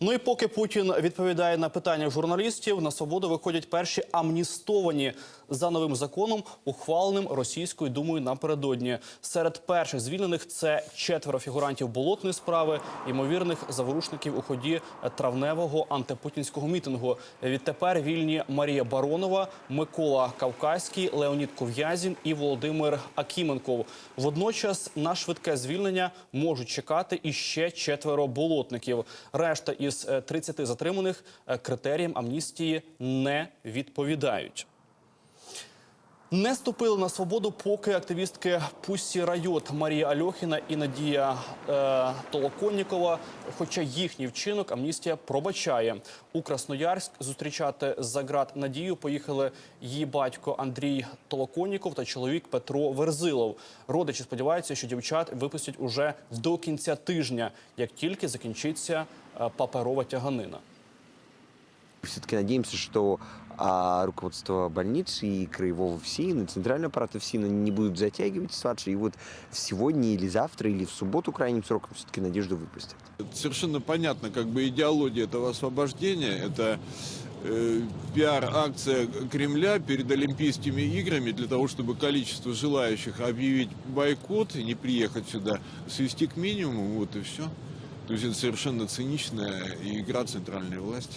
Ну і поки Путін відповідає на питання журналістів, на свободу виходять перші амністовані за новим законом, ухваленим російською думою напередодні. Серед перших звільнених це четверо фігурантів болотної справи, ймовірних заворушників у ході травневого антипутінського мітингу. Відтепер вільні Марія Баронова, Микола Кавказький, Леонід Ков'язін і Володимир Акіменков. Водночас на швидке звільнення можуть чекати іще четверо болотників. Решта із е, 30 затриманих е, критеріям амністії не відповідають. Не ступили на свободу, поки активістки Пусі Райот Марія Альохіна і Надія е, Толоконнікова. Хоча їхній вчинок амністія пробачає у Красноярськ зустрічати за ґрат Надію поїхали її батько Андрій Толоконніков та чоловік Петро Верзилов. Родичі сподіваються, що дівчат випустять уже до кінця тижня, як тільки закінчиться е, паперова тяганина. Все-таки надеемся, что а, руководство больницы и краевого ФСИН, и центрального аппарата ФСИН они не будут затягивать ситуацию. И вот сегодня или завтра, или в субботу крайним сроком все-таки надежду выпустят. Совершенно понятно, как бы идеология этого освобождения. Это э, пиар-акция Кремля перед Олимпийскими играми для того, чтобы количество желающих объявить бойкот и не приехать сюда свести к минимуму, вот и все. То есть это совершенно циничная игра центральной власти.